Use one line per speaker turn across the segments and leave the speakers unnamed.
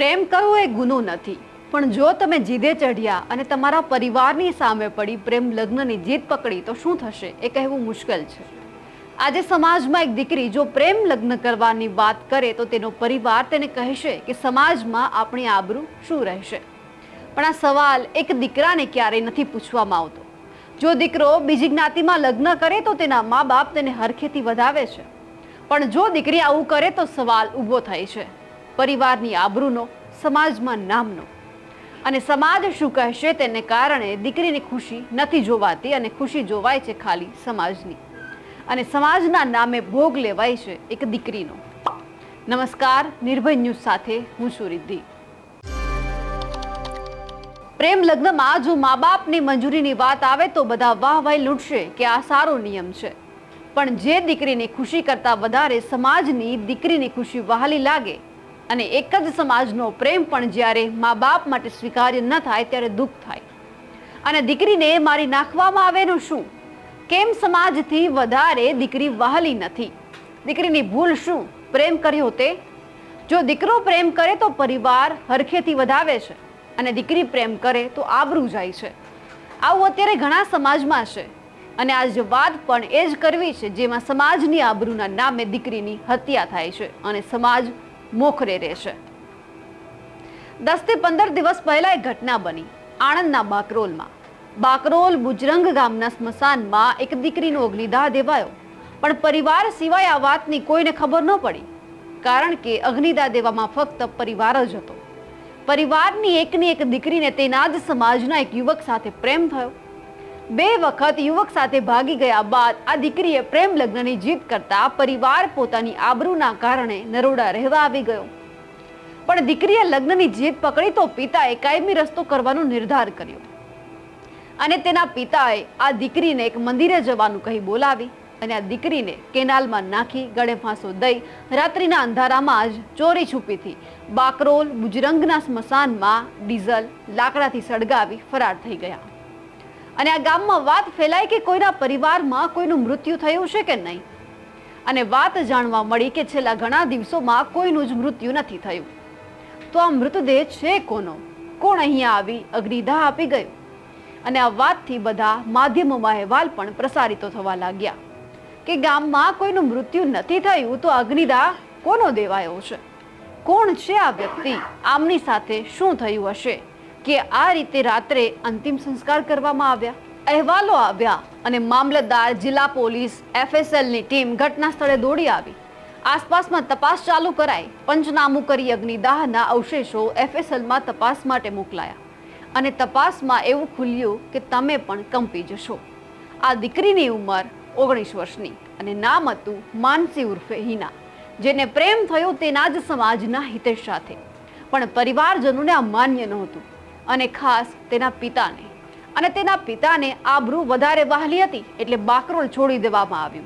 પ્રેમ કરવો એ ગુનો નથી. પણ જો તમે જીદે ચઢ્યા અને તમારા પરિવારની સામે પડી પ્રેમ લગ્નની જીદ પકડી, તો શું થશે? એ કહેવું મુશ્કેલ છે. આજે સમાજમાં એક દીકરી જો પ્રેમ લગ્ન કરવાની વાત કરે, તો તેનો પરિવાર તેને કહેશે કે સમાજમાં આપણી આબરૂ શું રહેશે? પણ આ સવાલ એક દીકરાને ક્યારેય નથી પૂછવામાં આવતો. જો દીકરો બીજી જ્ઞાતિમાં લગ્ન કરે, તો તેના મા બાપ તેને હરખેથી વધાવે છે. પણ જો દીકરી આવું કરે, તો સવાલ ઊભો થાય છે. પરિવારની આબરૂનો, સમાજમાં નામનો. અને સમાજ શું કહેશે તેને કારણે દીકરીની ખુશી નથી જોવાતી અને ખુશી જોવાય છે ખાલી સમાજની. અને સમાજના નામે ભોગ લેવાય છે એક દીકરીનો. નમસ્કાર, નિર્ભય ન્યૂઝ સાથે હું છું રિદ્ધિ. પ્રેમ લગ્નમાં જો મા બાપની મંજૂરીની વાત આવે તો બધા વાહ વાહ લૂંટશે કે આ સારો નિયમ છે. પણ જે દીકરીની ખુશી કરતાં વધારે સમાજની દીકરીની ખુશી વહાલી લાગે અને એક જ સમાજનો પ્રેમ પણ જ્યારે મા બાપ માટે સ્વીકાર્ય ન થાય ત્યારે દુઃખ થાય. અને દીકરીને મારી નાખવામાં આવેનું શું? કેમ સમાજથી વધારે દીકરી વહાલી નથી? દીકરીની ભૂલ શું? પ્રેમ કર્યો તે? જો દીકરો પ્રેમ કરે તો પરિવાર હરખેથી વધાવે છે અને દીકરી પ્રેમ કરે તો આબરૂ જાય છે. આવું અત્યારે ઘણા સમાજમાં છે. અને આજ વાત પણ એ જ કરવી છે જેમાં સમાજની આબરૂના નામે દીકરીની હત્યા થાય છે અને સમાજ મોખરે રહેશે. દસથી પંદર દિવસ પહેલા એક ઘટના બની, આણંદના બાકરોલમાં. બાકરોલ બુજરંગ ગામના સ્મશાનમાં એક દીકરીનો અગ્નિદાહ દેવાયો. પણ પરિવાર સિવાય આ વાતની કોઈને ખબર ન પડી, કારણ કે અગ્નિદાહ દેવામાં ફક્ત પરિવાર જ હતો. પરિવારની એકની એક દીકરીને તેના જ સમાજના એક યુવક સાથે પ્રેમ થયો. બે વખત યુવક સાથે ભાગી ગયા બાદ આ દીકરીએ પ્રેમ લગ્નની જીત કરતા પરિવાર પોતાની આબરૂના કારણે નરોડા રહેવા આવી ગયો. પણ દીકરીએ લગ્નની જીત પકડી તો પિતાએ કાયમી રસ્તો કરવાનો નિર્ધાર કર્યો. અને તેના પિતાએ આ દીકરીને એક મંદિરે જવાનું કહી બોલાવી અને આ દીકરીને કેનાલમાં નાખી ગળે ફાંસો દઈ રાત્રિના અંધારામાં જ ચોરી છુપીથી બાકરોલ, બુજરંગના સ્મશાનમાં ડીઝલ લાકડાથી સળગાવી ફરાર થઈ ગયા. અને આ ગામમાં વાત ફેલાઈ કે કોઈના પરિવારમાં કોઈનું મૃત્યુ થયું છે કે નહીં? અને વાત જાણવા મળી કે છેલ્લા ઘણા દિવસોમાં કોઈનું જ મૃત્યુ નથી થયું. તો આ મૃતદેહ છે કોનો? કોણ અહીંયા આવી અગ્નિદાહ આપી ગયું? અને આ વાતથી બધા માધ્યમોમાં અહેવાલ પણ પ્રસારિતો થવા લાગ્યા. કે ગામમાં કોઈનું મૃત્યુ નથી થયું તો અગ્નિદાહ કોનો દેવાયો છે? કોણ છે આ વ્યક્તિ? આમની સાથે શું થયું હશે? કે આ રીતે રાત્રે અંતિમ સંસ્કાર કરવામાં આવ્યા? અહેવાલો આવ્યા અને મામલતદાર, જિલ્લા પોલીસ, એફએસએલની ટીમ ઘટના સ્થળે દોડી આવી. આસપાસમાં તપાસ ચાલુ કરાઈ. પંચનામું કરી અગ્નિદાહના અવશેષો એફએસએલમાં તપાસ માટે મોકલાયા. અને તપાસમાં એવું ખુલ્યું કે તમે પણ કંપી જશો. આ દીકરીની ઉંમર ઓગણીસ વર્ષની અને નામ હતું માનસી ઉર્ફે હિના, જેને પ્રેમ થયો તેના જ સમાજના હિતેશ સાથે. પણ પરિવારજનોને આ માન્ય નહોતું. અને ખાસ તેના પિતાને. અને તેના પિતાને આબરૂ વધારે વહાલી હતી એટલે બાકરોલ છોડી દેવામાં આવ્યું.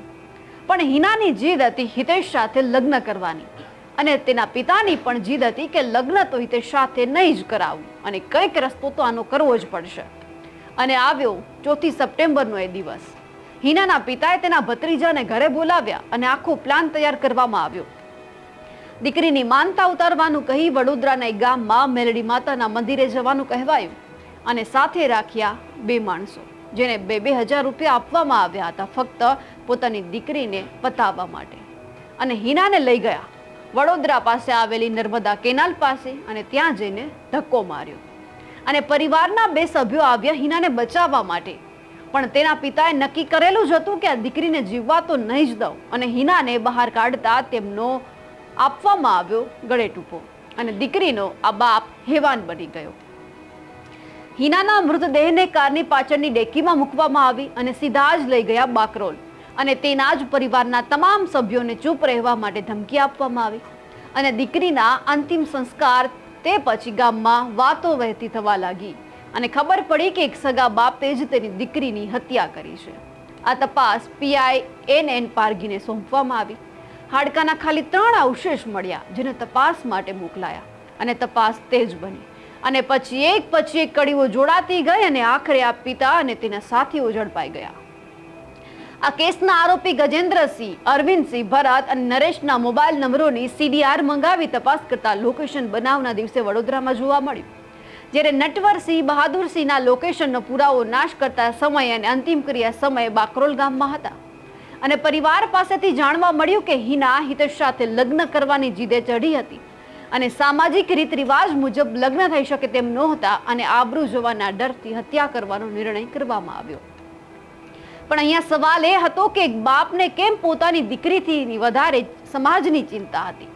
પણ હિનાની જીદ હતી હિતેશ સાથે લગ્ન કરવાની. અને તેના પિતાની પણ જીદ હતી કે લગ્ન તો હિતેશ સાથે નહીં જ કરાવવું અને કંઈક રસ્તો તો આનો કરવો જ પડશે. અને આવ્યો ચોથી સપ્ટેમ્બરનો એ દિવસ. હિનાના પિતાએ તેના ભત્રીજાને ઘરે બોલાવ્યા અને આખો પ્લાન તૈયાર કરવામાં આવ્યો. દીકરીની માનતા ઉતારવાનું કહી વડોદરાના એક ગામમાં મેલડી માતાના મંદિરે જવાનું કહેવાયું અને સાથે રાખ્યા બે માણસો, જેને બે બે હજાર રૂપિયા આપવામાં આવ્યા હતા ફક્ત પોતાની દીકરીને પતાવવા માટે. અને હિનાને લઈ ગયા. વડોદરા પાસે આવેલી નર્મદા કેનાલ પાસે અને ત્યાં જઈને ધક્કો માર્યો. અને પરિવારના બે સભ્યો આવ્યા હિનાને બચાવવા માટે. પણ તેના પિતાએ નક્કી કરેલું જ હતું કે આ દીકરીને જીવવા તો નહીં જ દઉં અને હિનાને બહાર કાઢતા તેમનો આપવામાં આવ્યો ગળે ટૂંપો અને દીકરીનો આ બાપ હેવાન બની ગયો. હિનાના મૃતદેહને કારની પાછળની ડેકીમાં મૂકવામાં આવી અને સીધા જ લઈ ગયા બાકરોલ અને તેના જ પરિવારના તમામ સભ્યોને ચૂપ રહેવા માટે ધમકી આપવામાં આવી અને દીકરીના અંતિમ સંસ્કાર તે પછી ગામમાં વાતો વહેતી થવા લાગી અને ખબર પડી કે એક સગા બાપે જ તેની દીકરીની હત્યા કરી છે. આ તપાસ પીઆઈ એન એન પારગીને સોંપવામાં આવી. હાડકાના ખાલી ત્રણ અવશેષ મળ્યા, જેને તપાસ માટે મોકલાયા. અને તપાસ તેજ બની. અને પછી એક પછી એક કડીઓ જોડાતી ગઈ અને આખરે આ પિતા અને તેના સાથીઓ ઝડપાઈ ગયા. આ કેસના આરોપી ગજેન્દ્રસિંહ, અરવિંદસિંહ ભરત અને નરેશના મોબાઈલ નંબરોની સીડીઆર મંગાવી તપાસ કરતા લોકેશન બનાવના દિવસે વડોદરામાં જોવા મળ્યું. જ્યારે નટવરસિંહ બહાદુરસિંહના લોકેશનનો પુરાવો નાશ કરતા સમય અને અંતિમ ક્રિયા સમયે બાકરોલ ગામમાં હતા. અને પરિવાર પાસેથી જાણવા મળ્યું કે હિના હિતેશ સાથે લગ્ન કરવાની જીદે ચઢી હતી. અને સામાજિક રીત રિવાજ મુજબ લગ્ન થઈ શકે તેમ નહોતા અને આબરૂ જોવાના ડરથી હત્યા કરવાનો નિર્ણય કરવામાં આવ્યો. પણ અહીંયા સવાલ એ હતો કે બાપને કેમ પોતાની દીકરીથી વધારે સમાજની ચિંતા હતી?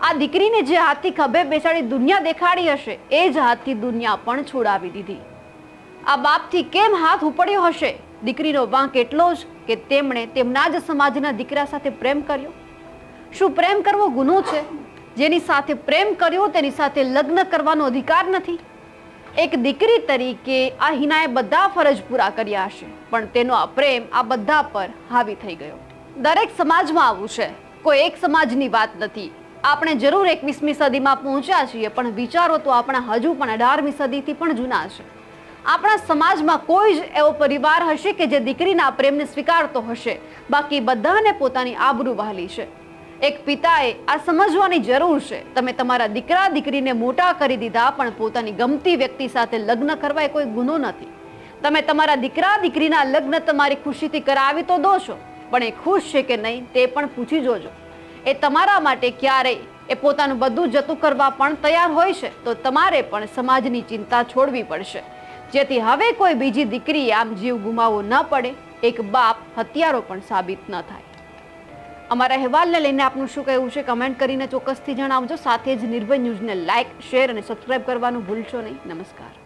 આ દીકરીને જે હાથથી ખભે બેસાડી દુનિયા દેખાડી હશે, એ જ હાથથી દુનિયા પણ છોડાવી દીધી. આ બાપથી કેમ હાથ ઉપડ્યો હશે? દીકરીનો વાંક એટલો જ કે તેમણે તેમના જ સમાજના દીકરા સાથે પ્રેમ કર્યો. શું પ્રેમ કરવો ગુનો છે? જેની સાથે પ્રેમ કર્યો તેની સાથે લગ્ન કરવાનો અધિકાર નથી? એક દીકરી તરીકે આ હિનાએ બધા ફરજ પૂરા કર્યા હશે, પણ તેનો આ પ્રેમ આ બધા પર હાવી થઈ ગયો. દરેક સમાજમાં આવું છે. કોઈ એક સમાજની વાત નથી. આપણે જરૂર એકવીસમી સદીમાં પહોંચ્યા છીએ, પણ વિચારો તો આપણા હજુ પણ અઢારમી સદીથી પણ જૂના છે. આપણા સમાજમાં કોઈ જ એવો પરિવાર હશે કે જે દીકરીના પ્રેમને સ્વીકારતો હશે. બાકી બધાને પોતાની આબરૂ વહાલી છે. એક પિતાએ આ સમજવાની જરૂર છે. તમે તમારા દીકરા દીકરીને મોટા કરી દીધા પણ પોતાની ગમતી વ્યક્તિ સાથે લગ્ન કરવા એ કોઈ ગુનો નથી. તમે તમારા દીકરા દીકરીના લગ્ન તમારી ખુશીથી કરાવી તો દો છો, પણ એ ખુશ છે કે નહીં તે પણ પૂછી જોજો. એ તમારા માટે ક્યારેય, એ પોતાનું બધું જતું કરવા પણ તૈયાર હોય છે, તો તમારે પણ સમાજની ચિંતા છોડવી પડશે. જેથી હવે કોઈ બીજી દીકરી આમ જીવ ગુમાવવો ન પડે, એક બાપ હત્યારો પણ સાબિત ન થાય. અમારા અહેવાલને લઈને આપનું શું કહેવું છે કમેન્ટ કરીને ચોક્કસથી જણાવજો. સાથે જ નિર્ભય ન્યૂઝને લાઇક, શેર અને સબસ્ક્રાઇબ કરવાનું ભૂલશો નહીં. નમસ્કાર.